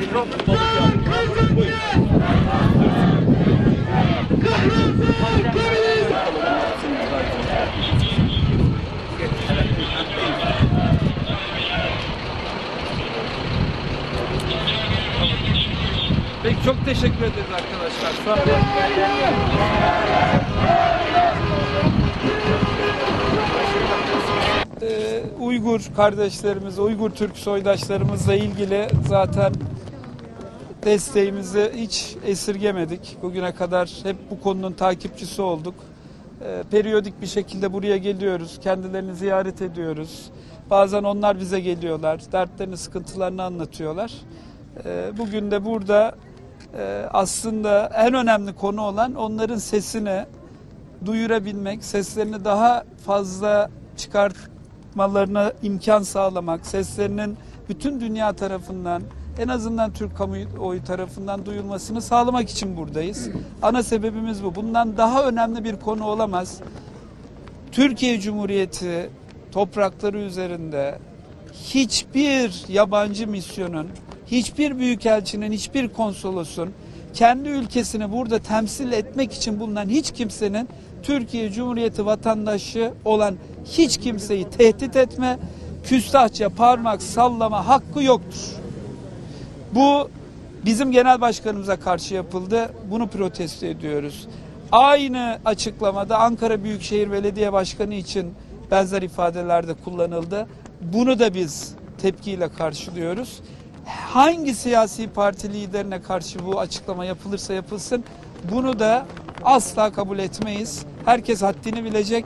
Mikrofon Peki çok teşekkür ederiz arkadaşlar. Sağ ee, Uygur kardeşlerimiz, Uygur Türk soydaşlarımızla ilgili zaten desteğimizi hiç esirgemedik. Bugüne kadar hep bu konunun takipçisi olduk. Ee, periyodik bir şekilde buraya geliyoruz, kendilerini ziyaret ediyoruz. Bazen onlar bize geliyorlar, dertlerini, sıkıntılarını anlatıyorlar. Ee, bugün de burada e, aslında en önemli konu olan onların sesini duyurabilmek, seslerini daha fazla çıkartmalarına imkan sağlamak, seslerinin bütün dünya tarafından en azından Türk kamuoyu tarafından duyulmasını sağlamak için buradayız. Ana sebebimiz bu. Bundan daha önemli bir konu olamaz. Türkiye Cumhuriyeti toprakları üzerinde hiçbir yabancı misyonun, hiçbir büyükelçinin, hiçbir konsolosun kendi ülkesini burada temsil etmek için bulunan hiç kimsenin Türkiye Cumhuriyeti vatandaşı olan hiç kimseyi tehdit etme, küstahça parmak sallama hakkı yoktur. Bu bizim genel başkanımıza karşı yapıldı. Bunu protesto ediyoruz. Aynı açıklamada Ankara Büyükşehir Belediye Başkanı için benzer ifadelerde kullanıldı. Bunu da biz tepkiyle karşılıyoruz. Hangi siyasi parti liderine karşı bu açıklama yapılırsa yapılsın bunu da asla kabul etmeyiz. Herkes haddini bilecek.